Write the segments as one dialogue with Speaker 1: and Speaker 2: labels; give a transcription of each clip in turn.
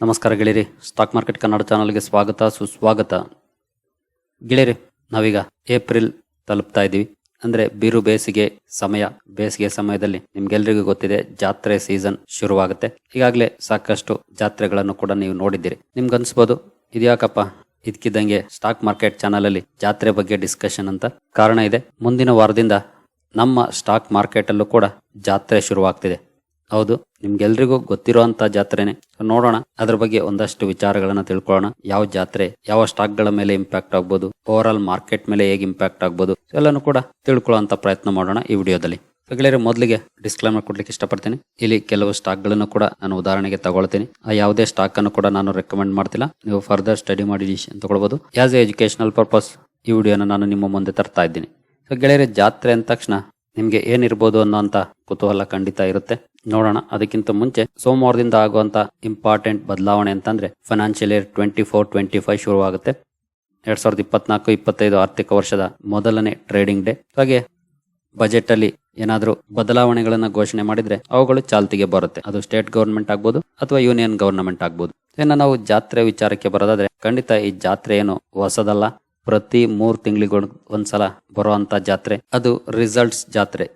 Speaker 1: ನಮಸ್ಕಾರ ಗೆಳೆಯರಿ. Stock market Kannada ಚಾನಲ್ಗೆ ಸ್ವಾಗತ, ಸುಸ್ವಾಗತ. ಗೆಳೆಯರಿ, ನಾವೀಗ ಏಪ್ರಿಲ್ ತಲುಪ್ತಾ ಇದ್ದೀವಿ. ಅಂದರೆ ಬಿರು ಬೇಸಿಗೆ ಸಮಯ. ಬೇಸಿಗೆ ಸಮಯದಲ್ಲಿ ನಿಮ್ಗೆಲ್ರಿಗೂ ಗೊತ್ತಿದೆ, ಜಾತ್ರೆ ಸೀಸನ್ ಶುರುವಾಗುತ್ತೆ. ಈಗಾಗಲೇ ಸಾಕಷ್ಟು ಜಾತ್ರೆಗಳನ್ನು ಕೂಡ ನೀವು ನೋಡಿದ್ದೀರಿ. ನಿಮ್ಗನ್ಸ್ಬೋದು, ಇದ್ಯಾಕಪ್ಪ ಇದಕ್ಕಿದ್ದಂಗೆ ಸ್ಟಾಕ್ ಮಾರ್ಕೆಟ್ ಚಾನಲಲ್ಲಿ ಜಾತ್ರೆ ಬಗ್ಗೆ ಡಿಸ್ಕಷನ್ ಅಂತ ಕಾರಣ ಇದೆ. ಮುಂದಿನ ವಾರದಿಂದ ನಮ್ಮ ಸ್ಟಾಕ್ ಮಾರ್ಕೆಟ್ ಅಲ್ಲೂ ಕೂಡ ಜಾತ್ರೆ ಶುರುವಾಗ್ತಿದೆ. ಹೌದು, ನಿಮ್ಗೆಲ್ರಿಗೂ ಗೊತ್ತಿರುವಂತ ಜಾತ್ರೆನೆ. ನೋಡೋಣ. ಅದ್ರ ಬಗ್ಗೆ ಒಂದಷ್ಟು ವಿಚಾರಗಳನ್ನ ತಿಳ್ಕೊಳ್ಳೋಣ. ಯಾವ ಜಾತ್ರೆ, ಯಾವ ಸ್ಟಾಕ್ಗಳ ಮೇಲೆ ಇಂಪ್ಯಾಕ್ಟ್ ಆಗ್ಬೋದು ಓವರ್ ಆಲ್ ಮಾರ್ಕೆಟ್ ಮೇಲೆ ಹೇಗೆ ಇಂಪ್ಯಾಕ್ಟ್ ಆಗ್ಬೋದು ಎಲ್ಲಾನು ಕೂಡ ತಿಳ್ಕೊಳ್ಳುವಂತ ಪ್ರಯತ್ನ ಮಾಡೋಣ ಈ ವಿಡಿಯೋದಲ್ಲಿ. ಗೆಳೆಯರೆ, ಮೊದಲಿಗೆ ಡಿಸ್ಕ್ಲೈಮರ್ ಕೊಡ್ಲಿಕ್ಕೆ ಇಷ್ಟಪಡ್ತೀನಿ. ಇಲ್ಲಿ ಕೆಲವು ಸ್ಟಾಕ್ಗಳನ್ನು ಕೂಡ ನಾನು ಉದಾಹರಣೆಗೆ ತಗೊಳ್ತೀನಿ. ಆ ಯಾವುದೇ ಸ್ಟಾಕ್ ಅನ್ನು ಕೂಡ ನಾನು ರೆಕಮೆಂಡ್ ಮಾಡ್ತಿಲ್ಲ. ನೀವು ಫರ್ದರ್ ಸ್ಟಡಿ ಮಾಡಿ ಡಿಸಿಷನ್ ತಗೊಳ್ಬಹುದು ಆಸ್ ಎ ಎಜುಕೇಶನಲ್ ಪರ್ಪಸ್ ಈ ವಿಡಿಯೋನ ನಾನು ನಿಮ್ಮ ಮುಂದೆ ತರ್ತಾ ಇದ್ದೀನಿ. ಗೆಳೆಯರೆ, ಜಾತ್ರೆ ಅಂದ ತಕ್ಷಣ ನಿಮ್ಗೆ ಏನಿರ್ಬೋದು ಅನ್ನೋಂಥ ಕುತೂಹಲ ಖಂಡಿತ ಇರುತ್ತೆ. ನೋಡೋಣ, ಅದಕ್ಕಿಂತ ಮುಂಚೆ ಸೋಮವಾರದಿಂದ ಆಗುವಂತ ಇಂಪಾರ್ಟೆಂಟ್ ಬದಲಾವಣೆ ಅಂತಂದ್ರೆ financial year twenty four twenty five ಶುರುವಾಗುತ್ತೆ. ಎರಡ್ ಸಾವಿರದ ಇಪ್ಪತ್ನಾಲ್ಕು, ಇಪ್ಪತ್ತೈದು ಆರ್ಥಿಕ ವರ್ಷದ ಮೊದಲನೇ ಟ್ರೇಡಿಂಗ್ ಡೇ ಹಾಗೆ ಬಜೆಟ್ ಅಲ್ಲಿ ಏನಾದರೂ ಬದಲಾವಣೆಗಳನ್ನು ಘೋಷಣೆ ಮಾಡಿದ್ರೆ ಅವುಗಳು ಚಾಲ್ತಿಗೆ ಬರುತ್ತೆ. ಅದು ಸ್ಟೇಟ್ ಗೌರ್ಮೆಂಟ್ ಆಗ್ಬೋದು ಅಥವಾ ಯೂನಿಯನ್ ಗವರ್ನಮೆಂಟ್ ಆಗ್ಬೋದು. ಇನ್ನು ನಾವು ಜಾತ್ರೆ ವಿಚಾರಕ್ಕೆ ಬರೋದಾದ್ರೆ ಖಂಡಿತ ಈ ಜಾತ್ರೆ ಏನು ಹೊಸದಲ್ಲ. ಪ್ರತಿ ಮೂರ್ ತಿಂಗಳಿಗೆ ಒಂದ್ಸಲ ಬರುವಂತ ಜಾತ್ರೆ. ಅದು ರಿಸಲ್ಟ್ಸ್ ಜಾತ್ರೆ.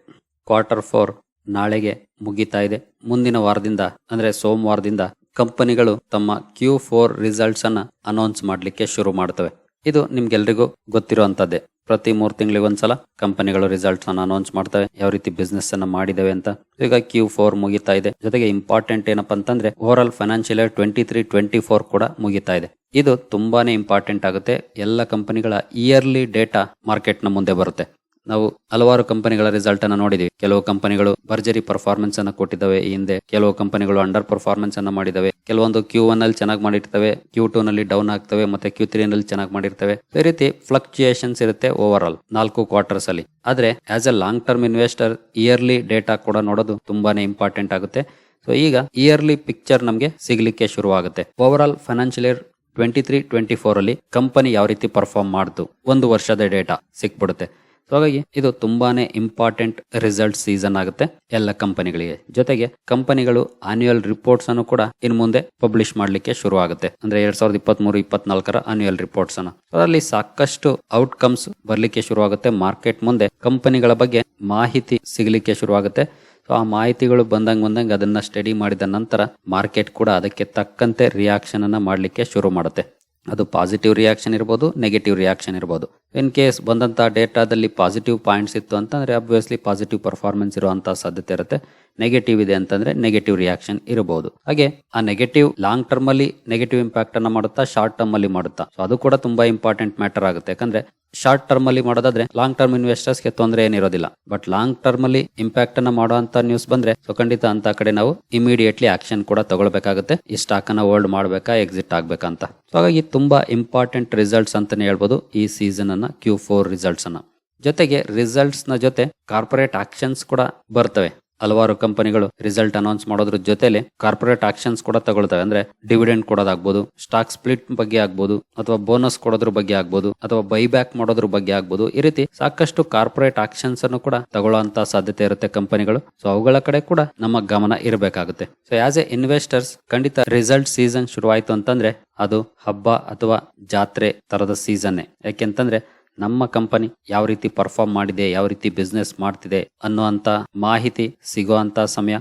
Speaker 1: ಕ್ವಾರ್ಟರ್ ಫೋರ್ ನಾಳೆಗೆ ಮುಗಿತಾ ಇದೆ. ಮುಂದಿನ ವಾರದಿಂದ, ಅಂದ್ರೆ ಸೋಮವಾರದಿಂದ ಕಂಪನಿಗಳು ತಮ್ಮ ಕ್ಯೂ ಫೋರ್ ರಿಸಲ್ಟ್ಸ್ ಅನ್ನ ಅನೌನ್ಸ್ ಮಾಡ್ಲಿಕ್ಕೆ ಶುರು ಮಾಡ್ತವೆ. ಇದು ನಿಮ್ಗೆಲ್ರಿಗೂ ಗೊತ್ತಿರುವಂತದ್ದೇ. ಪ್ರತಿ ಮೂರ್ ತಿಂಗಳಿಗೆ ಒಂದ್ಸಲ ಕಂಪನಿಗಳು ರಿಸಲ್ಟ್ಸ್ ಅನ್ನ ಅನೌನ್ಸ್ ಮಾಡ್ತವೆ. ಯಾವ ರೀತಿ ಬಿಸ್ನೆಸ್ ಅನ್ನ ಮಾಡಿದವೆ ಅಂತ. ಈಗ ಕ್ಯೂ ಫೋರ್ ಮುಗಿತಾ ಇದೆ. ಜೊತೆಗೆ ಇಂಪಾರ್ಟೆಂಟ್ ಏನಪ್ಪಾ ಅಂತಂದ್ರೆ overall financial year twenty three twenty four ಕೂಡ ಮುಗಿತಾ ಇದೆ. ಇದು ತುಂಬಾನೇ ಇಂಪಾರ್ಟೆಂಟ್ ಆಗುತ್ತೆ. ಎಲ್ಲ ಕಂಪನಿಗಳ ಇಯರ್ಲಿ ಡೇಟಾ ಮಾರ್ಕೆಟ್ನ ಮುಂದೆ ಬರುತ್ತೆ. ನಾವು ಹಲವಾರು ಕಂಪನಿಗಳ ರಿಸಲ್ಟ್ ಅನ್ನ ನೋಡಿದೀವಿ. ಕೆಲವು ಕಂಪನಿಗಳು ಭರ್ಜರಿ ಪರ್ಫಾರ್ಮೆನ್ಸ್ ಅನ್ನ ಕೊಟ್ಟಿದ್ದಾವೆ. ಈ ಹಿಂದೆ ಕೆಲವು ಕಂಪನಿಗಳು ಅಂಡರ್ ಪರ್ಫಾರ್ಮೆನ್ಸ್ ಅನ್ನ ಮಾಡಿದವೆ ಕೆಲವೊಂದು ಕ್ಯೂ ಒನ್ ಅಲ್ಲಿ ಚೆನ್ನಾಗಿ ಮಾಡಿರ್ತವೆ. ಕ್ಯೂ ಟೂ ನಲ್ಲಿ ಡೌನ್ ಆಗ್ತವೆ ಮತ್ತೆ ಕ್ಯೂ ತ್ರೀ ನಲ್ಲಿ ಚೆನ್ನಾಗಿ ಮಾಡಿರ್ತವೆ. ಈ ರೀತಿ ಫ್ಲಕ್ಚುಯೇಷನ್ಸ್ ಇರುತ್ತೆ ಓವರ್ ಆಲ್ ನಾಲ್ಕು ಕ್ವಾರ್ಟರ್ಸ್ ಅಲ್ಲಿ. ಆದ್ರೆ as a long term investor yearly data ಕೂಡ ನೋಡೋದು ತುಂಬಾನೇ ಇಂಪಾರ್ಟೆಂಟ್ ಆಗುತ್ತೆ. ಸೊ ಈಗ ಇಯರ್ಲಿ ಪಿಕ್ಚರ್ ನಮಗೆ ಸಿಗ್ಲಿಕ್ಕೆ ಶುರುವಾಗುತ್ತೆ. Overall financial year twenty three twenty four ಅಲ್ಲಿ ಕಂಪನಿ ಯಾವ ರೀತಿ ಪರ್ಫಾರ್ಮ್ ಮಾಡ್ತು ಒಂದು ವರ್ಷದ ಡೇಟಾ ಸಿಕ್ಬಿಡುತ್ತೆ. ಸೊ ಹಾಗಾಗಿ ಇದು ತುಂಬಾನೇ ಇಂಪಾರ್ಟೆಂಟ್ ರಿಸಲ್ಟ್ ಸೀಸನ್ ಆಗುತ್ತೆ ಎಲ್ಲ ಕಂಪನಿಗಳಿಗೆ ಜೊತೆಗೆ ಕಂಪನಿಗಳು ಆನ್ಯುಯಲ್ ರಿಪೋರ್ಟ್ಸ್ ಅನ್ನು ಕೂಡ ಇನ್ ಮುಂದೆ ಪಬ್ಲಿಷ್ ಮಾಡ್ಲಿಕ್ಕೆ ಶುರು ಆಗುತ್ತೆ. ಅಂದ್ರೆ ಎರಡ್ ಸಾವಿರದ ಇಪ್ಪತ್ತ್ ಮೂರು ಇಪ್ಪತ್ನಾಲ್ಕರ ಆನ್ಯುಯಲ್ ರಿಪೋರ್ಟ್ಸ್ ಅನ್ನು. ಅದರಲ್ಲಿ ಸಾಕಷ್ಟು ಔಟ್ಕಮ್ಸ್ ಬರ್ಲಿಕ್ಕೆ ಶುರುವಾಗುತ್ತೆ ಮಾರ್ಕೆಟ್ ಮುಂದೆ ಕಂಪನಿಗಳ ಬಗ್ಗೆ ಮಾಹಿತಿ ಸಿಗಲಿಕ್ಕೆ ಶುರು ಆಗುತ್ತೆ. ಸೊ ಆ ಮಾಹಿತಿಗಳು ಬಂದಂಗ್ ಬಂದಂಗ್ ಅದನ್ನ ಸ್ಟಡಿ ಮಾಡಿದ ನಂತರ ಮಾರ್ಕೆಟ್ ಕೂಡ ಅದಕ್ಕೆ ತಕ್ಕಂತೆ ರಿಯಾಕ್ಷನ್ ಅನ್ನ ಮಾಡ್ಲಿಕ್ಕೆ ಶುರು ಮಾಡುತ್ತೆ. ಅದು ಪಾಸಿಟಿವ್ ರಿಯಾಕ್ಷನ್ ಇರ್ಬೋದು ನೆಗೆಟಿವ್ ರಿಯಾಕ್ಷನ್ ಇರ್ಬೋದು. ಇನ್ ಕೇಸ್ ಬಂದಂಥ ಡೇಟಾದಲ್ಲಿ ಪಾಸಿಟಿವ್ ಪಾಯಿಂಟ್ಸ್ ಇತ್ತು ಅಂತಂದರೆ ಅಬ್ವಿಯಸ್ಲಿ ಪಾಸಿಟಿವ್ ಪರ್ಫಾರ್ಮೆನ್ಸ್ ಇರುವಂಥ ಸಾಧ್ಯತೆ ಇರುತ್ತೆ. ನೆಗೆಟಿವ್ ಇದೆ ಅಂತಂದರೆ ನೆಗೆಟಿವ್ ರಿಯಾಕ್ಷನ್ ಇರಬಹುದು. ಹಾಗೆ ಆ ನೆಗೆಟಿವ್ ಲಾಂಗ್ ಟರ್ಮ್ ಅಲ್ಲಿ ನೆಗೆಟಿವ್ ಇಂಪ್ಯಾಕ್ಟ್ ಅನ್ನ ಮಾಡುತ್ತಾ ಶಾರ್ಟ್ ಟರ್ಮ್ ಅಲ್ಲಿ ಮಾಡುತ್ತಾ. ಸೊ ಅದು ಕೂಡ ತುಂಬಾ ಇಂಪಾರ್ಟೆಂಟ್ ಮ್ಯಾಟರ್ ಆಗುತ್ತೆ. ಯಾಕಂದ್ರೆ ಶಾರ್ಟ್ ಟರ್ಮ್ ಅಲ್ಲಿ ಮಾಡೋದಾದ್ರೆ ಲಾಂಗ್ ಟರ್ಮ್ ಇನ್ವೆಸ್ಟರ್ಸ್ಗೆ ತೊಂದರೆ ಏನಿರೋದಿಲ್ಲ. ಬಟ್ ಲಾಂಗ್ ಟರ್ಮ್ ಅಲ್ಲಿ ಇಂಪ್ಯಾಕ್ಟ್ ಅನ್ನ ಮಾಡುವಂತ ನ್ಯೂಸ್ ಬಂದ್ರೆ ಸೊ ಖಂಡಿತ ಅಂತ ಕಡೆ ನಾವು ಇಮಿಡಿಯೇಟ್ಲಿ ಆಕ್ಷನ್ ಕೂಡ ತಗೊಳ್ಬೇಕಾಗುತ್ತೆ. ಈ ಸ್ಟಾಕ್ ಅನ್ನ ಹೋಲ್ಡ್ ಮಾಡಬೇಕಾ ಎಕ್ಸಿಟ್ ಆಗ್ಬೇಕಂತ ಸೊ ಹಾಗಾಗಿ ತುಂಬಾ ಇಂಪಾರ್ಟೆಂಟ್ ರಿಸಲ್ಟ್ಸ್ ಅಂತಾನೆ ಹೇಳ್ಬೋದು ಈ ಸೀಸನ್ ಅನ್ನ. ಕ್ಯೂ ಫೋರ್ ರಿಸಲ್ಟ್ಸ್ ಅನ್ನ. ಜೊತೆಗೆ ರಿಸಲ್ಟ್ಸ್ನ ಜೊತೆ ಕಾರ್ಪೊರೇಟ್ ಆಕ್ಷನ್ಸ್ ಕೂಡ ಬರ್ತವೆ. ಹಲವಾರು ಕಂಪನಿಗಳು ರಿಸಲ್ಟ್ ಅನೌನ್ಸ್ ಮಾಡೋದ್ರ ಜೊತೆಲೆ ಕಾರ್ಪೊರೇಟ್ ಆಕ್ಷನ್ಸ್ ಕೂಡ ತಗೊಳ್ತವೆ. ಅಂದ್ರೆ ಡಿವಿಡೆಂಡ್ ಕೊಡೋದಾಗ್ಬೋದು, ಸ್ಟಾಕ್ ಸ್ಪ್ಲಿಟ್ ಬಗ್ಗೆ ಆಗ್ಬೋದು, ಅಥವಾ ಬೋನಸ್ ಕೊಡೋದ್ರ ಬಗ್ಗೆ ಆಗ್ಬೋದು, ಅಥವಾ ಬೈಬ್ಯಾಕ್ ಮಾಡೋದ್ರ ಬಗ್ಗೆ ಆಗ್ಬೋದು. ಈ ರೀತಿ ಸಾಕಷ್ಟು ಕಾರ್ಪೊರೇಟ್ ಆಕ್ಷನ್ಸ್ ಅನ್ನು ಕೂಡ ತಗೊಳ್ಳುವಂತ ಸಾಧ್ಯತೆ ಇರುತ್ತೆ ಕಂಪನಿಗಳು. ಸೊ ಅವುಗಳ ಕಡೆ ಕೂಡ ನಮ್ಮ ಗಮನ ಇರಬೇಕಾಗುತ್ತೆ. ಸೊ ಆಸ್ ಎ ಇನ್ವೆಸ್ಟರ್ಸ್ ಖಂಡಿತ ರಿಸಲ್ಟ್ ಸೀಸನ್ ಶುರುವಾಯಿತು ಅಂತಂದ್ರೆ ಅದು ಹಬ್ಬ ಅಥವಾ ಜಾತ್ರೆ ತರದ ಸೀಸನ್ನೇ ಯಾಕೆಂತಂದ್ರೆ ನಮ್ಮ ಕಂಪನಿ ಯಾವ ರೀತಿ ಪರ್ಫಾರ್ಮ್ ಮಾಡಿದೆ, ಯಾವ ರೀತಿ ಬಿಸ್ನೆಸ್ ಮಾಡ್ತಿದೆ ಅನ್ನುವಂಥ ಮಾಹಿತಿ ಸಿಗುವಂತ ಸಮಯ.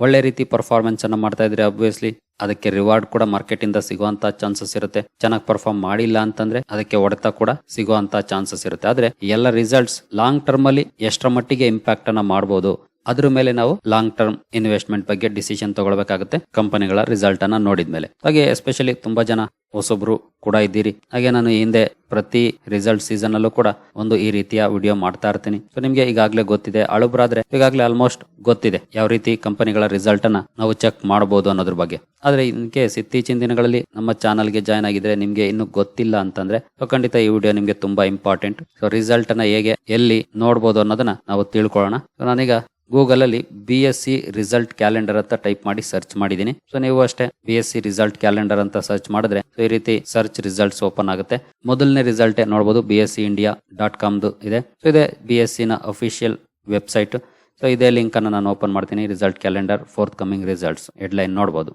Speaker 1: ಒಳ್ಳೆ ರೀತಿ ಪರ್ಫಾರ್ಮೆನ್ಸ್ ಅನ್ನ ಮಾಡ್ತಾ ಇದ್ರೆ ಅಬ್ವಿಯಸ್ಲಿ ಅದಕ್ಕೆ ರಿವಾರ್ಡ್ ಕೂಡ ಮಾರ್ಕೆಟ್ ಇಂದ ಸಿಗುವಂತ ಚಾನ್ಸಸ್ ಇರುತ್ತೆ. ಚೆನ್ನಾಗಿ ಪರ್ಫಾರ್ಮ್ ಮಾಡಿಲ್ಲ ಅಂತಂದ್ರೆ ಅದಕ್ಕೆ ಹೊಡೆತ ಕೂಡ ಸಿಗುವಂತ ಚಾನ್ಸಸ್ ಇರುತ್ತೆ. ಆದ್ರೆ ಎಲ್ಲ ರಿಸಲ್ಟ್ಸ್ ಲಾಂಗ್ ಟರ್ಮ್ ಅಲ್ಲಿ ಎಷ್ಟರ ಮಟ್ಟಿಗೆ ಇಂಪ್ಯಾಕ್ಟ್ ಅನ್ನ ಮಾಡಬಹುದು ಅದ್ರ ಮೇಲೆ ನಾವು ಲಾಂಗ್ ಟರ್ಮ್ ಇನ್ವೆಸ್ಟ್ಮೆಂಟ್ ಬಗ್ಗೆ ಡಿಸಿಷನ್ ತಗೊಳ್ಬೇಕಾಗುತ್ತೆ ಕಂಪನಿಗಳ ರಿಸಲ್ಟ್ ಅನ್ನ ನೋಡಿದ್ಮೇಲೆ. ಹಾಗೆ ಎಸ್ಪೆಷಲಿ ತುಂಬಾ ಜನ ಹೊಸೊಬ್ರು ಕೂಡ ಇದ್ದೀರಿ. ಹಾಗೆ ನಾನು ಹಿಂದೆ ಪ್ರತಿ ರಿಸಲ್ಟ್ ಸೀಸನ್ ಅಲ್ಲೂ ಕೂಡ ಒಂದು ಈ ರೀತಿಯ ವಿಡಿಯೋ ಮಾಡ್ತಾ ಇರ್ತೀನಿ. ಸೊ ನಿಮ್ಗೆ ಈಗಾಗಲೇ ಗೊತ್ತಿದೆ, ಅಳುಬ್ರಾದ್ರೆ ಈಗಾಗಲೇ ಆಲ್ಮೋಸ್ಟ್ ಗೊತ್ತಿದೆ ಯಾವ ರೀತಿ ಕಂಪನಿಗಳ ರಿಸಲ್ಟ್ ಅನ್ನ ನಾವು ಚೆಕ್ ಮಾಡಬಹುದು ಅನ್ನೋದ್ರ ಬಗ್ಗೆ. ಆದ್ರೆ ಇನ್ ಕೇಸ್ ಇತ್ತೀಚಿನ ದಿನಗಳಲ್ಲಿ ನಮ್ಮ ಚಾನಲ್ಗೆ ಜಾಯ್ನ್ ಆಗಿದ್ರೆ ನಿಮ್ಗೆ ಇನ್ನು ಗೊತ್ತಿಲ್ಲ ಅಂತಂದ್ರೆ ಖಂಡಿತ ಈ ವಿಡಿಯೋ ನಿಮ್ಗೆ ತುಂಬಾ ಇಂಪಾರ್ಟೆಂಟ್ ಸೊ ರಿಸಲ್ಟ್ ಅನ್ನ ಹೇಗೆ, ಎಲ್ಲಿ ನೋಡಬಹುದು ಅನ್ನೋದನ್ನ ನಾವು ತಿಳ್ಕೊಳ್ಳೋಣ. ನಾನೀಗ ಗೂಗಲ್ ಅಲ್ಲಿ B S C result calendar ಅಂತ ಟೈಪ್ ಮಾಡಿ ಸರ್ಚ್ ಮಾಡಿದೀನಿ ಸೊ ನೀವು ಅಷ್ಟೇ B S C result calendar ಅಂತ ಸರ್ಚ್ ಮಾಡಿದ್ರೆ ಈ ರೀತಿ ಸರ್ಚ್ ರಿಸಲ್ಟ್ಸ್ ಓಪನ್ ಆಗುತ್ತೆ. ಮೊದಲನೇ ರಿಸಲ್ಟ್ ನೋಡಬಹುದು B S C India dot ಕಾಮ್ದು ಇದೆ. ಸೊ ಇದೆ ಬಿ ಎಸ್ ಸಿ ನ ಅಫಿಷಿಯಲ್ ವೆಬ್ಸೈಟ್ ಸೊ ಇದೇ ಲಿಂಕ್ ಅನ್ನು ನಾನು ಓಪನ್ ಮಾಡ್ತೀನಿ result calendar forthcoming results headline ನೋಡಬಹುದು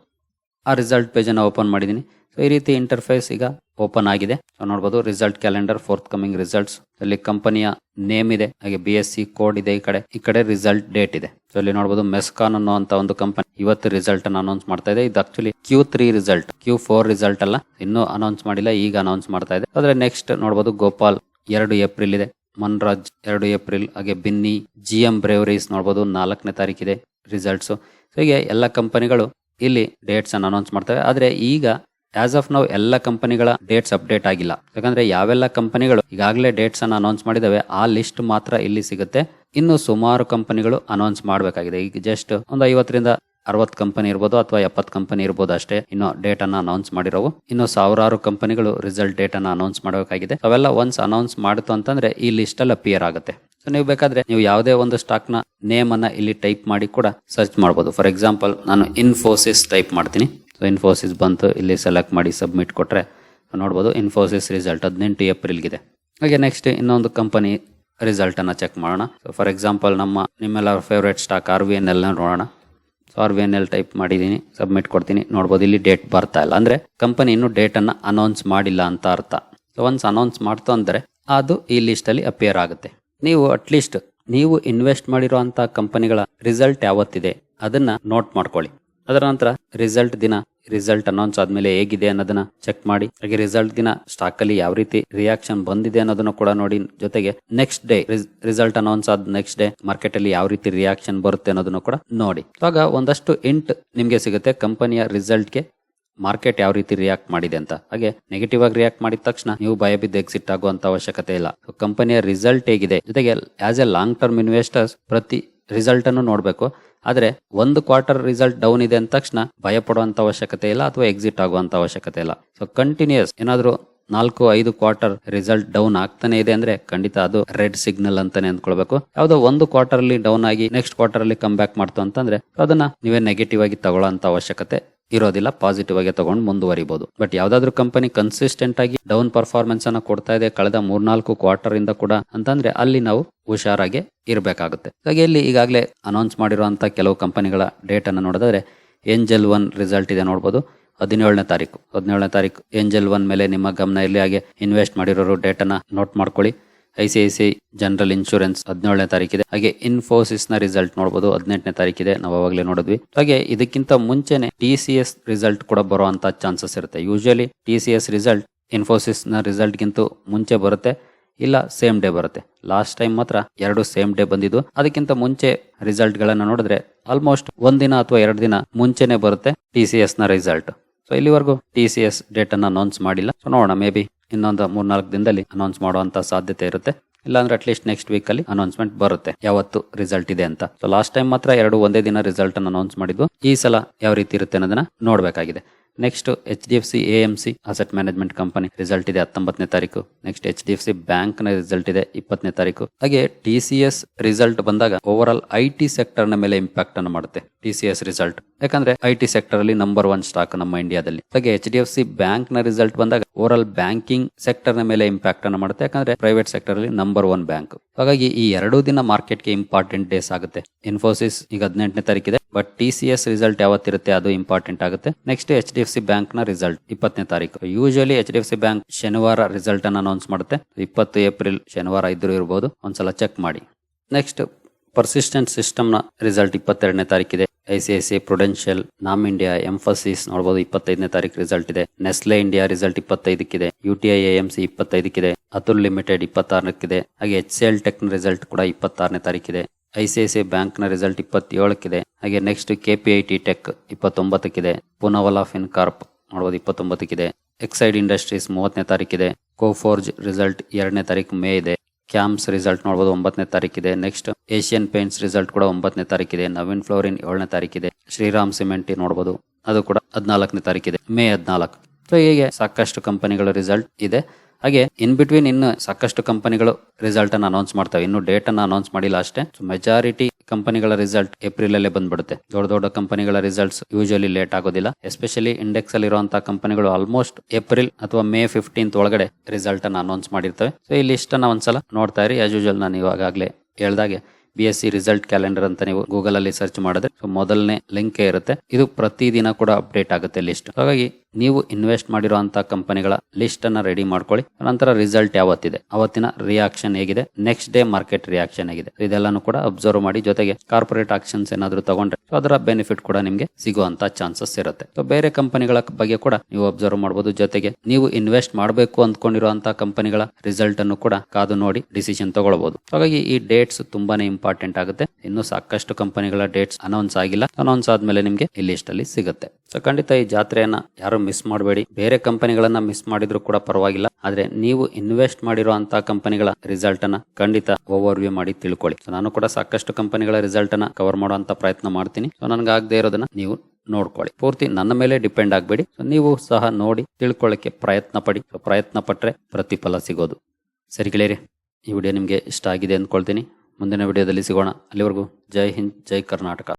Speaker 1: ಆ ರಿಸಲ್ಟ್ ಪೇಜನ್ನು ಓಪನ್ ಮಾಡಿದ್ದೀನಿ ಸೊ ಈ ರೀತಿ ಇಂಟರ್ಫೇಸ್ ಈಗ ಓಪನ್ ಆಗಿದೆ. ಸೊ ನೋಡ್ಬೋದು result calendar forthcoming results ಅಲ್ಲಿ ಕಂಪನಿಯ ನೇಮ್ ಇದೆ, ಹಾಗೆ ಬಿ ಎಸ್ ಸಿ ಕೋಡ್ ಇದೆ ಈ ಕಡೆ. ಈ ಕಡೆ ರಿಸಲ್ಟ್ ಡೇಟ್ ಇದೆ. ಸೊ ಇಲ್ಲಿ ನೋಡಬಹುದು ಮೆಸ್ಕಾನ್ ಅನ್ನುವಂತ ಒಂದು ಕಂಪನಿ ಇವತ್ತು ರಿಸಲ್ಟ್ ಅನ್ನು ಅನೌನ್ಸ್ ಮಾಡ್ತಾ ಇದೆ. ಇದು actually Q three result Q four result ಅಲ್ಲ. ಇನ್ನೂ ಅನೌನ್ಸ್ ಮಾಡಿಲ್ಲ, ಈಗ ಅನೌನ್ಸ್ ಮಾಡ್ತಾ ಇದೆ. ಆದ್ರೆ ನೆಕ್ಸ್ಟ್ ನೋಡಬಹುದು ಗೋಪಾಲ್ ಎರಡು ಏಪ್ರಿಲ್ ಇದೆ. ಮನ್ರಾಜ್ ಎರಡು ಏಪ್ರಿಲ್ ಹಾಗೆ ಬಿನ್ನಿ ಜಿ ಎಂ ಬ್ರೇವರೀಸ್ ನೋಡಬಹುದು ನಾಲ್ಕನೇ ತಾರೀಕಿದೆ ರಿಸಲ್ಟ್ಸ್ ಹೀಗೆ ಎಲ್ಲ ಕಂಪನಿಗಳು ಇಲ್ಲಿ ಡೇಟ್ಸ್ ಅನ್ನು ಅನೌನ್ಸ್ ಮಾಡ್ತವೆ. ಆದ್ರೆ ಈಗ ಆಸ್ ಆಫ್ ನೌ ಎಲ್ಲ ಕಂಪನಿಗಳ ಡೇಟ್ಸ್ ಅಪ್ಡೇಟ್ ಆಗಿಲ್ಲ. ಯಾಕಂದ್ರೆ ಯಾವೆಲ್ಲ ಕಂಪನಿಗಳು ಈಗಾಗಲೇ ಡೇಟ್ಸ್ ಅನ್ನು ಅನೌನ್ಸ್ ಮಾಡಿದಾವೆ, ಆ ಲಿಸ್ಟ್ ಮಾತ್ರ ಇಲ್ಲಿ ಸಿಗುತ್ತೆ. ಇನ್ನು ಸುಮಾರು ಕಂಪನಿಗಳು ಅನೌನ್ಸ್ ಮಾಡಬೇಕಾಗಿದೆ. ಈಗ ಜಸ್ಟ್ ಒಂದು ಐವತ್ತರಿಂದ ಅರವತ್ತು ಕಂಪನಿ ಇರ್ಬೋದು ಅಥವಾ ಎಪ್ಪತ್ತು ಕಂಪನಿ ಇರ್ಬೋದು ಅಷ್ಟೇ ಇನ್ನು ಡೇಟ್ ಅನ್ನ ಅನೌನ್ಸ್ ಮಾಡಿರೋವು. ಇನ್ನು ಸಾವಿರಾರು ಕಂಪನಿಗಳು ರಿಸಲ್ಟ್ ಡೇಟ್ ಅನ್ನ ಅನೌನ್ಸ್ ಮಾಡಬೇಕಾಗಿದೆ. ಅವೆಲ್ಲ ಒನ್ಸ್ ಅನೌನ್ಸ್ ಮಾಡಿತು ಅಂತಂದ್ರೆ ಈ ಲಿಸ್ಟ್ ಅಲ್ಲಿ ಅಪಿಯರ್ ಆಗುತ್ತೆ. ನೀವು ಬೇಕಾದ್ರೆ ನೀವು ಯಾವುದೇ ಒಂದು ಸ್ಟಾಕ್ನ ನೇಮ್ ಅನ್ನ ಇಲ್ಲಿ ಟೈಪ್ ಮಾಡಿ ಕೂಡ ಸರ್ಚ್ ಮಾಡಬಹುದು ಫಾರ್ ಎಕ್ಸಾಂಪಲ್ ನಾನು ಇನ್ಫೋಸಿಸ್ ಟೈಪ್ ಮಾಡ್ತೀನಿ. ಸೊ ಇನ್ಫೋಸಿಸ್ ಬಂತು, ಇಲ್ಲಿ ಸೆಲೆಕ್ಟ್ ಮಾಡಿ ಸಬ್ಮಿಟ್ ಕೊಟ್ರೆ ನೋಡ್ಬೋದು ಇನ್ಫೋಸಿಸ್ ರಿಸಲ್ಟ್ ಹದಿನೆಂಟು ಏಪ್ರಿಲ್ಗಿದೆ ಹಾಗೆ ನೆಕ್ಸ್ಟ್ ಇನ್ನೊಂದು ಕಂಪನಿ ರಿಸಲ್ಟ್ ಅನ್ನ ಚೆಕ್ ಮಾಡೋಣ. ಸೊ ಫಾರ್ ಎಕ್ಸಾಂಪಲ್ ನಮ್ಮ, ನಿಮ್ಮೆಲ್ಲರ favourite stock R V N L ನೋಡೋಣ. So R V N L type ಮಾಡಿದ್ದೀನಿ ಸಬ್ಮಿಟ್ ಕೊಡ್ತೀನಿ. ನೋಡ್ಬೋದು, ಇಲ್ಲಿ ಡೇಟ್ ಬರ್ತಾ ಇಲ್ಲ. ಅಂದ್ರೆ ಕಂಪನಿ ಇನ್ನು ಡೇಟ್ ಅನ್ನ ಅನೌನ್ಸ್ ಮಾಡಿಲ್ಲ ಅಂತ ಅರ್ಥ. ಸೊ ಒನ್ಸ್ ಅನೌನ್ಸ್ ಮಾಡ್ತು ಅಂದ್ರೆ ಅದು ಈ ಲಿಸ್ಟ್ ಅಲ್ಲಿ ಅಪಿಯರ್ ಆಗುತ್ತೆ. ನೀವು ಅಟ್ಲೀಸ್ಟ್ ನೀವು ಇನ್ವೆಸ್ಟ್ ಮಾಡಿರುವಂತಹ ಕಂಪನಿಗಳ ರಿಸಲ್ಟ್ ಯಾವತ್ತಿದೆ, ಅದನ್ನ ನೋಟ್ ಮಾಡ್ಕೊಳ್ಳಿ. ಅದರ ನಂತರ ರಿಸಲ್ಟ್ ದಿನ ರಿಸಲ್ಟ್ ಅನೌನ್ಸ್ ಆದ್ಮೇಲೆ ಹೇಗಿದೆ ಅನ್ನೋದನ್ನ ಚೆಕ್ ಮಾಡಿ. ಹಾಗೆ ರಿಸಲ್ಟ್ ದಿನ ಸ್ಟಾಕ್ ಅಲ್ಲಿ ಯಾವ ರೀತಿ ರಿಯಾಕ್ಷನ್ ಬಂದಿದೆ ಅನ್ನೋದನ್ನ ಕೂಡ ನೋಡಿ. ಜೊತೆಗೆ ನೆಕ್ಸ್ಟ್ ಡೇ ರಿಸಲ್ಟ್ ಅನೌನ್ಸ್ ಆದ ನೆಕ್ಸ್ಟ್ ಡೇ ಮಾರ್ಕೆಟ್ ಅಲ್ಲಿ ಯಾವ ರೀತಿ ರಿಯಾಕ್ಷನ್ ಬರುತ್ತೆ ಅನ್ನೋದನ್ನ ಕೂಡ ನೋಡಿ. ಆಗ ಒಂದಷ್ಟು ಇಂಟ್ ನಿಮ್ಗೆ ಸಿಗುತ್ತೆ ಕಂಪನಿಯ ರಿಸಲ್ಟ್ಗೆ ಮಾರ್ಕೆಟ್ ಯಾವ ರೀತಿ ರಿಯಾಕ್ಟ್ ಮಾಡಿದೆ ಅಂತ. ಹಾಗೆ ನೆಗೆಟಿವ್ ಆಗಿ ರಿಯಾಕ್ಟ್ ಮಾಡಿದ ತಕ್ಷಣ ನೀವು ಭಯ ಬಿದ್ದು ಎಕ್ಸಿಟ್ ಆಗುವಂತ ಅವಶ್ಯಕತೆ ಇಲ್ಲ. ಕಂಪನಿಯ ರಿಸಲ್ಟ್ ಹೇಗಿದೆ. ಜೊತೆಗೆ as a long term investors ಪ್ರತಿ ರಿಸಲ್ಟ್ ಅನ್ನು ನೋಡಬೇಕು. ಆದ್ರೆ ಒಂದು ಕ್ವಾರ್ಟರ್ ರಿಸಲ್ಟ್ ಡೌನ್ ಇದೆ ಅಂದ ತಕ್ಷಣ ಭಯ ಪಡುವಂತ ಅವಶ್ಯಕತೆ ಇಲ್ಲ ಅಥವಾ ಎಕ್ಸಿಟ್ ಆಗುವಂತ ಅವಶ್ಯಕತೆ ಇಲ್ಲ. ಸೊ ಕಂಟಿನ್ಯೂಸ್ ಏನಾದ್ರು ನಾಲ್ಕು, ಐದು ಕ್ವಾರ್ಟರ್ ರಿಸಲ್ಟ್ ಡೌನ್ ಆಗ್ತಾನೆ ಇದೆ ಅಂದ್ರೆ ಖಂಡಿತ ಅದು ರೆಡ್ ಸಿಗ್ನಲ್ ಅಂತಾನೆ ಅಂದ್ಕೊಳ್ಬೇಕು. ಯಾವ್ದೋ ಒಂದು ಕ್ವಾರ್ಟರ್ ಅಲ್ಲಿ ಡೌನ್ ಆಗಿ ನೆಕ್ಸ್ಟ್ ಕ್ವಾರ್ಟರ್ ಅಲ್ಲಿ ಕಮ್ ಬ್ಯಾಕ್ ಮಾಡ್ತು ಅಂತಂದ್ರೆ ಅದನ್ನ ನೀವೇ ನೆಗೆಟಿವ್ ಆಗಿ ತಗೊಳ್ಳೋ ಅವಶ್ಯಕತೆ ಇರೋದಿಲ್ಲ ಪಾಸಿಟಿವ್ ಆಗಿ ತಗೊಂಡು ಮುಂದುವರಿಬಹುದು ಬಟ್ ಯಾವ್ದಾದ್ರು ಕಂಪನಿ ಕನ್ಸಿಸ್ಟೆಂಟ್ ಆಗಿ ಡೌನ್ ಪರ್ಫಾರ್ಮೆನ್ಸ್ ಅನ್ನ ಕೊಡ್ತಾ ಇದೆ ಕಳೆದ ಮೂರ್ನಾಲ್ಕು ಕ್ವಾರ್ಟರ್ ಇಂದ ಕೂಡ ಅಂತಂದ್ರೆ ಅಲ್ಲಿ ನಾವು ಹುಷಾರಾಗಿ ಇರಬೇಕಾಗುತ್ತೆ. ಹಾಗೆ ಇಲ್ಲಿ ಈಗಾಗಲೇ ಅನೌನ್ಸ್ ಮಾಡಿರುವಂತ ಕೆಲವು ಕಂಪನಿಗಳ ಡೇಟ್ ಅನ್ನು ನೋಡಿದ್ರೆ ಏಂಜಲ್ ಒನ್ ರಿಸಲ್ಟ್ ಇದೆ ನೋಡಬಹುದು ಹದಿನೇಳನೇ ತಾರೀಕು. ಹದಿನೇಳನೇ ತಾರೀಕು ಏಂಜಲ್ ಒನ್ ಮೇಲೆ ನಿಮ್ಮ ಗಮನ ಇರಲಿ, ಹಾಗೆ ಇನ್ವೆಸ್ಟ್ ಮಾಡಿರೋರು ಡೇಟ್ ಅನ್ನ ನೋಟ್ ಮಾಡ್ಕೊಳ್ಳಿ. I C I C general insurance ಹದಿನೇಳನೇ ತಾರೀಕಿದೆ. ಹಾಗೆ ಇನ್ಫೋಸಿಸ್ನ ರಿಸಲ್ಟ್ ನೋಡಬಹುದು ಹದಿನೆಂಟನೇ ತಾರೀಕಿದೆ ನಾವು ಅವಾಗಲೇ ನೋಡಿದ್ವಿ. ಹಾಗೆ ಇದಕ್ಕಿಂತ ಮುಂಚೆನೆ ಟಿ ಸಿ ಎಸ್ ರಿಸಲ್ಟ್ ಕೂಡ ಬರುವಂತ ಚಾನ್ಸಸ್ ಇರುತ್ತೆ. Usually T C S result ಇನ್ಫೋಸಿಸ್ನ result ಗಿಂತ ಮುಂಚೆ ಬರುತ್ತೆ, ಇಲ್ಲ ಸೇಮ್ ಡೇ ಬರುತ್ತೆ. ಲಾಸ್ಟ್ ಟೈಮ್ ಮಾತ್ರ ಎರಡು ಸೇಮ್ ಡೇ ಬಂದಿದ್ದು. ಅದಕ್ಕಿಂತ ಮುಂಚೆ ರಿಸಲ್ಟ್ ಗಳನ್ನ ನೋಡಿದ್ರೆ ಆಲ್ಮೋಸ್ಟ್ ಒಂದಿನ ಅಥವಾ ಎರಡು ದಿನ ಮುಂಚೆನೆ ಬರುತ್ತೆ ಟಿ ಸಿ ಎಸ್ನ ರಿಸಲ್ಟ್. ಸೊ ಇಲ್ಲಿವರೆಗೂ ಟಿ ಸಿ ಎಸ್ ಡೇಟ್ ಅನ್ನ ಅನೌನ್ಸ್ ಮಾಡಿಲ್ಲ. ಸೊ ನೋಡೋಣ ಮೇ ಬಿ ಇನ್ನೊಂದು ಮೂರ್ನಾಲ್ಕು ದಿನದಲ್ಲಿ ಅನೌನ್ಸ್ ಮಾಡುವಂತ ಸಾಧ್ಯತೆ ಇರುತ್ತೆ. ಇಲ್ಲಾಂದ್ರೆ ಅಟ್ಲೀಸ್ಟ್ ನೆಕ್ಸ್ಟ್ ವೀಕ್ ಅಲ್ಲಿ ಅನೌನ್ಸ್ಮೆಂಟ್ ಬರುತ್ತೆ. ಯಾವತ್ತು ರಿಸಲ್ಟ್ ಇದೆ ಅಂತ. ಸೊ ಲಾಸ್ಟ್ ಟೈಮ್ ಮಾತ್ರ ಎರಡು ಒಂದೇ ದಿನ ರಿಸಲ್ಟ್ ಅನ್ನು ಅನೌನ್ಸ್ ಮಾಡಿದ್ವು ಈ ಸಲ ಯಾವ ರೀತಿ ಇರುತ್ತೆ ಅನ್ನೋದನ್ನ ನೋಡಬೇಕಾಗಿದೆ. Next H D F C A M C asset management company result ಇದೆ ಹತ್ತೊಂಬತ್ತನೇ ತಾರೀಕು. Next H D F C ಬ್ಯಾಂಕ್ನ ರಿಸಲ್ಟ್ ಇದೆ ಇಪ್ಪತ್ತನೇ ತಾರೀಕು. ಹಾಗೆ ಟಿ ಸಿ ಎಸ್ ರಿಸಲ್ಟ್ ಬಂದಾಗ overall I T sector ಮೇಲೆ ಇಂಪ್ಯಾಕ್ಟ್ ಅನ್ನು ಮಾಡುತ್ತೆ. ಟಿ ಸಿ ರಿಸಲ್ಟ್ ಯಾಕಂದ್ರೆ ಐ ಟಿ ಸೆಕ್ಟರ್ ಅಲ್ಲಿ ನಂಬರ್ ಒನ್ ಸ್ಟಾಕ್ ನಮ್ಮ ಇಂಡಿಯಾದಲ್ಲಿ ಹಾಗೆ ಎಚ್ ಡಿ ಎಫ್ ಸಿ ಬ್ಯಾಂಕ್ನ ರಿಸಲ್ಟ್ ಬಂದಾಗ ಓವರ್ ಬ್ಯಾಂಕಿಂಗ್ ಸೆಕ್ಟರ್ನ ಮೇಲೆ ಇಂಪ್ಯಾಕ್ಟ್ ಅನ್ನು ಮಾಡುತ್ತೆ. ಯಾಕಂದ್ರೆ ಪ್ರೈವೇಟ್ ಸೆಕ್ಟರ್ ಅಲ್ಲಿ ನಂಬರ್ ಒನ್ ಬ್ಯಾಂಕ್ ಹಾಗಾಗಿ ಈ ಎರಡು ದಿನ ಮಾರ್ಕೆಟ್ಗೆ ಇಂಪಾರ್ಟೆಂಟ್ ಡೇಸ್ ಆಗುತ್ತೆ. ಇನ್ಫೋಸಿಸ್ ಈಗ ಹದಿನೆಂಟನೇ ತಾರೀಕಿದೆ but T C S result ಯಾವತ್ತಿರುತ್ತೆ ಅದು ಇಂಪಾರ್ಟೆಂಟ್ ಆಗುತ್ತೆ. Next H D F C ಬ್ಯಾಂಕ್ನ ರಿಸಲ್ಟ್ ಇಪ್ಪತ್ತನೇ ತಾರೀಕು. Usually H D F C bank ಶನಿವಾರ ರಿಸಲ್ಟ್ ಅನ್ನು ಅನೌನ್ಸ್ ಮಾಡುತ್ತೆ. ಇಪ್ಪತ್ತು ಏಪ್ರಿಲ್ ಶನಿವಾರ ಇದ್ರೂ ಇರಬಹುದು ಒಂದ್ಸಲ ಚೆಕ್ ಮಾಡಿ. ನೆಕ್ಸ್ಟ್ ಪರ್ಸಿಸ್ಟೆಂಟ್ ಸಿಸ್ಟಮ್ನ ರಿಸಲ್ಟ್ ಇಪ್ಪತ್ತೆರಡನೇ ತಾರೀಕಿದೆ. I C I C prudential NAM India Mphasis ನೋಡಬಹುದು ಇಪ್ಪತ್ತೈದನೇ ತಾರೀಕು ರಿಸಲ್ಟ್ ಇದೆ. Nestle India result ಇಪ್ಪತ್ತೈದಕ್ಕಿದೆ. U T I M C ಇಪ್ಪತ್ತೈದಕ್ಕಿದೆ. Atul limited ಇಪ್ಪತ್ತಾರಕ್ಕಿದೆ. ಹಾಗೆ H C L tech result ಕೂಡ ಇಪ್ಪತ್ತಾರನೇ ತಾರೀಕಿದೆ ಐ ಸಿ ಐ ಸಿ ಬ್ಯಾಂಕ್ನ ರಿಸಲ್ಟ್ ಇಪ್ಪತ್ತೇಳಕ್ಕಿದೆ. ಹಾಗೆ next K P I T tech ಇಪ್ಪತ್ತೊಂಬತ್ತಕ್ಕಿದೆ. Poonawalla fin carp ನೋಡಬಹುದು ಇಪ್ಪತ್ತೊಂಬತ್ತಕ್ಕಿದೆ. ಎಕ್ಸೈಡ್ ಇಂಡಸ್ಟ್ರೀಸ್ ಮೂವತ್ತನೇ ತಾರೀಕಿದೆ ಕೋಫೋರ್ಜ್ ರಿಸಲ್ಟ್ ಎರಡನೇ ತಾರೀಕು ಮೇ ಇದೆ. ಕ್ಯಾಮ್ಸ್ ರಿಸಲ್ಟ್ ನೋಡಬಹುದು ಒಂಬತ್ತನೇ ತಾರೀಕಿದೆ. ನೆಕ್ಸ್ಟ್, ಏಷ್ಯನ್ ಪೇಂಟ್ಸ್ ರಿಸಲ್ಟ್ ಕೂಡ ಒಂಬತ್ತನೇ ತಾರೀಕಿದೆ. ನವೀನ್ ಫ್ಲೋರಿನ್ ಏಳನೇ ತಾರೀಕಿದೆ. ಶ್ರೀರಾಮ್ ಸಿಮೆಂಟ್ ನೋಡಬಹುದು ಅದು ಕೂಡ ಹದಿನಾಲ್ಕನೇ ತಾರೀಕಿದೆ, ಮೇ ಹದಿನಾಲ್ಕು. ಸೊ ಹೀಗೆ ಸಾಕಷ್ಟು ಕಂಪನಿಗಳ ರಿಸಲ್ಟ್ ಇದೆ. ಹಾಗೆ ಇನ್ ಬಿಟ್ವೀನ್ ಇನ್ನು ಸಾಕಷ್ಟು ಕಂಪನಿಗಳು ರಿಸಲ್ಟ್ ಅನ್ನು ಅನೌನ್ಸ್ ಮಾಡ್ತವೆ. ಇನ್ನು ಡೇಟ್ ಅನ್ನು ಅನೌನ್ಸ್ ಮಾಡಿಲ್ಲ ಅಷ್ಟೇ. ಮೆಜಾರಿಟಿ ಕಂಪನಿಗಳ ರಿಸಲ್ಟ್ ಏಪ್ರಿಲ್ ಅಲ್ಲೇ ಬಂದ್ಬಿಡುತ್ತೆ. ದೊಡ್ಡ ದೊಡ್ಡ ಕಂಪನಿಗಳ ರಿಸಲ್ಟ್ಸ್ ಯೂಶಲಿ ಲೇಟ್ ಆಗೋದಿಲ್ಲ. ಎಸ್ಪೆಷಲಿ ಇಂಡೆಕ್ಸ್ ಅಲ್ಲಿ ಇರುವಂತಹ ಕಂಪನಿಗಳು ಆಲ್ಮೋಸ್ಟ್ ಏಪ್ರಿಲ್ ಅಥವಾ ಮೇ ಫಿಫ್ಟೀನ್ತ್ ಒಳಗಡೆ ರಿಸಲ್ಟ್ ಅನ್ನು ಅನೌನ್ಸ್ ಮಾಡಿರ್ತವೆ. ಸೊ ಲಿಸ್ಟ್ ಅನ್ನ ಒಂದ್ಸಲ ನೋಡ್ತಾ ಇರಿ. ಆಸ್ ಯೂಶಲ್ ನಾನು ಇವಾಗಲೇ ಹೇಳ್ದಾಗೆ B S C result calendar ಅಂತ ನೀವು ಗೂಗಲ್ ಅಲ್ಲಿ ಸರ್ಚ್ ಮಾಡಿದ್ರೆ ಮೊದಲನೇ ಲಿಂಕ್ ಇರುತ್ತೆ. ಇದು ಪ್ರತಿದಿನ ಕೂಡ ಅಪ್ಡೇಟ್ ಆಗುತ್ತೆ ಲಿಸ್ಟ್ ಹಾಗಾಗಿ ನೀವು ಇನ್ವೆಸ್ಟ್ ಮಾಡಿರುವಂತಹ ಕಂಪನಿಗಳ ಲಿಸ್ಟ್ ಅನ್ನ ರೆಡಿ ಮಾಡ್ಕೊಳ್ಳಿ. ನಂತರ ರಿಸಲ್ಟ್ ಯಾವತ್ತಿದೆ? ಅವತ್ತಿನ ರಿಯಾಕ್ಷನ್ ಹೇಗಿದೆ? ನೆಕ್ಸ್ಟ್ ಡೇ ಮಾರ್ಕೆಟ್ ರಿಯಾಕ್ಷನ್ ಆಗಿದೆ ಇದೆಲ್ಲಾನು ಕೂಡ ಅಬ್ಸರ್ವ್ ಮಾಡಿ ಜೊತೆಗೆ ಕಾರ್ಪೊರೇಟ್ ಆಕ್ಷನ್ಸ್ ಏನಾದ್ರು ತಗೊಂಡ್ರೆ ಅದರ ಬೆನಿಫಿಟ್ ಕೂಡ ನಿಮಗೆ ಸಿಗುವಂತ ಚಾನ್ಸಸ್ ಇರುತ್ತೆ. ಬೇರೆ ಕಂಪನಿಗಳ ಬಗ್ಗೆ ಕೂಡ ನೀವು ಅಬ್ಸರ್ವ್ ಮಾಡಬಹುದು ಜೊತೆಗೆ ನೀವು ಇನ್ವೆಸ್ಟ್ ಮಾಡಬೇಕು ಅಂದ್ಕೊಂಡಿರುವಂತಹ ಕಂಪನಿಗಳ ರಿಸಲ್ಟ್ ಅನ್ನು ಕೂಡ ಕಾದು ನೋಡಿ ಡಿಸಿಷನ್ ತಗೊಳ್ಬಹುದು ಹಾಗಾಗಿ ಈ ಡೇಟ್ಸ್ ತುಂಬಾನೇ ಇಂಪಾರ್ಟೆಂಟ್ ಆಗುತ್ತೆ. ಇನ್ನು ಸಾಕಷ್ಟು ಕಂಪನಿಗಳ ಡೇಟ್ಸ್ ಅನೌನ್ಸ್ ಆಗಿಲ್ಲ. ಅನೌನ್ಸ್ ಆದ್ಮೇಲೆ ನಿಮ್ಗೆ ಈ ಲಿಸ್ಟ್ ಅಲ್ಲಿ ಸಿಗುತ್ತೆ. ಸೊ ಖಂಡಿತ ಈ ಜಾತ್ರೆಯನ್ನ ಯಾರು ಮಿಸ್ ಮಾಡಬೇಡಿ. ಬೇರೆ ಕಂಪನಿಗಳನ್ನ ಮಿಸ್ ಮಾಡಿದ್ರು ಕೂಡ ಪರವಾಗಿಲ್ಲ. ಆದ್ರೆ ನೀವು ಇನ್ವೆಸ್ಟ್ ಮಾಡಿರುವಂತಹ ಕಂಪನಿಗಳ ರಿಸಲ್ಟ್ ಅನ್ನ ಖಂಡಿತ ಓವರ್ ವ್ಯೂ ಮಾಡಿ ತಿಳ್ಕೊಳ್ಳಿ. ಸೊ ನಾನು ಕೂಡ ಸಾಕಷ್ಟು ಕಂಪನಿಗಳ ರಿಸಲ್ಟ್ ಅನ್ನ ಕವರ್ ಮಾಡುವಂತ ಪ್ರಯತ್ನ ಮಾಡ್ತೀನಿ. ಸೊ ಆಗದೆ ಇರೋದನ್ನ ನೀವು ನೋಡ್ಕೊಳ್ಳಿ. ಪೂರ್ತಿ ನನ್ನ ಮೇಲೆ ಡಿಪೆಂಡ್ ಆಗಬೇಡಿ. ನೀವು ಸಹ ನೋಡಿ ತಿಳ್ಕೊಳ್ಳಕ್ಕೆ ಪ್ರಯತ್ನ ಪಡಿ. ಪ್ರಯತ್ನ ಪಟ್ರೆ ಪ್ರತಿಫಲ ಸಿಗೋದು. ಸರಿ ಗೆಳೆಯರಿ, ಈ ವಿಡಿಯೋ ನಿಮಗೆ ಇಷ್ಟ ಆಗಿದೆ ಅಂದ್ಕೊಳ್ತೀನಿ. ಮುಂದಿನ ವಿಡಿಯೋದಲ್ಲಿ ಸಿಗೋಣ. ಅಲ್ಲಿವರೆಗೂ ಜೈ ಹಿಂದ್, ಜೈ ಕರ್ನಾಟಕ.